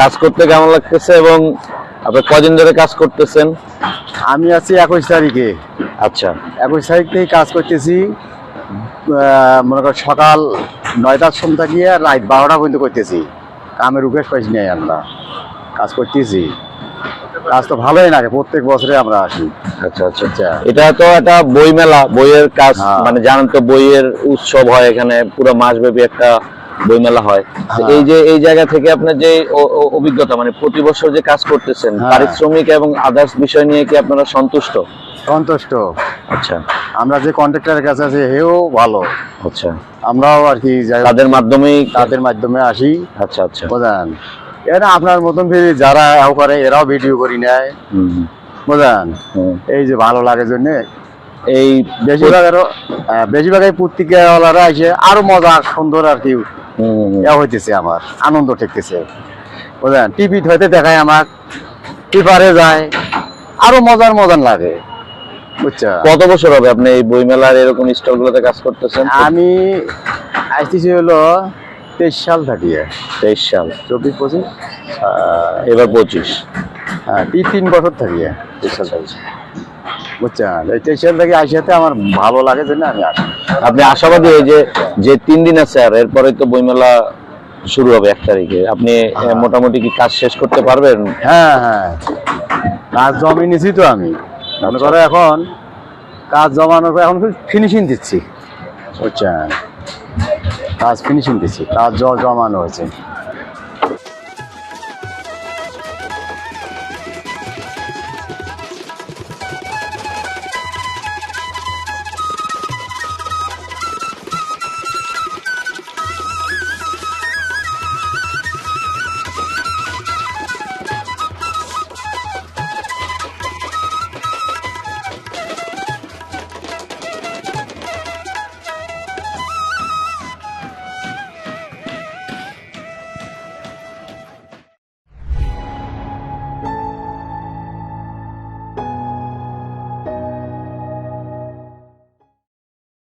কাজ করতে কেমন লাগতেছে এবং আপনি কদিন ধরে কাজ করতেছেন? আমি আছি একুশ তারিখে। আচ্ছা। একুশ তারিখ থেকে কাজ করতেছি মনে কর সকাল নয়টার সময় থাকিয়ে রাত বারোটা পর্যন্ত করতেছি। কামের উপেশ পাইছি নাই আমরা। কাজ করতেছি। কাজ তো ভালোই লাগে প্রত্যেক বছরে আমরা আসি। আচ্ছা আচ্ছা। আচ্ছা। এটা তো একটা বই মেলা বইয়ের কাজ হ্যাঁ। মানে জানেন তো বইয়ের উৎসব হয় এখানে পুরো মাসব্যাপী একটা বই মেলা হয় হ্যাঁ। এই যে এই জায়গা থেকে আপনার যে অভিজ্ঞতা মানে প্রতি বছর যে কাজ করতেছেন হ্যাঁ। পারিশ্রমিক এবং আদার্স বিষয় নিয়ে কি আপনারা সন্তুষ্ট? সন্তুষ্ট। আচ্ছা। আমরা যে কন্ট্রাক্টরের কাছে আছি হেও ভালো। আচ্ছা। আমরাও আর কি তাদের মাধ্যমেই তাদের মাধ্যমে আসি। আচ্ছা আচ্ছা। বোঝেন এরা আপনার মতন ফিরে যারা এও করে এরাও ভিডিও করি নেয়। বোঝেন এই যে ভালো লাগে জন্য। এই বেশিরভাগ আরও আহ, বেশিরভাগ এই পত্রিকাওয়ালারা এসে আরও মজা সুন্দর আর কি হইতেছে আমার আনন্দ ঠেকতেছে। বুঝলেন? টিভি হইতে দেখায় আমার পেপারে যায় আরও মজার মজার লাগে। বুঝছ? কত বছর হবে আপনি এই বই মেলার এরকম স্টল গুলোতে কাজ করতেছেন? আমি আসতেছি হলো তেইশ সাল থাকি তেইশ সাল। চব্বিশ পঁচিশ? এবার পঁচিশ। হ্যাঁ তিন বছর থাকি তেইশ সাল বুঝছেন? এই তেইশ সাল থেকে আসাতে আমার ভালো লাগে জন্য আমি আসি। আপনি আশাবাদী এই যে যে তিন দিন আছে আর এরপরে তো বইমেলা শুরু হবে এক তারিখে। আপনি হ্যাঁ। মোটামুটি কি কাজ শেষ করতে পারবেন? হ্যাঁ হ্যাঁ। কাজ জমি নিছি তো আমি। মনে করো এখন কাজ জমানোর পর এখন ফিনিশিং দিচ্ছি। বুঝছেন? কাজ ফিনিশিং দিচ্ছি। কাজ জমানো হয়েছে।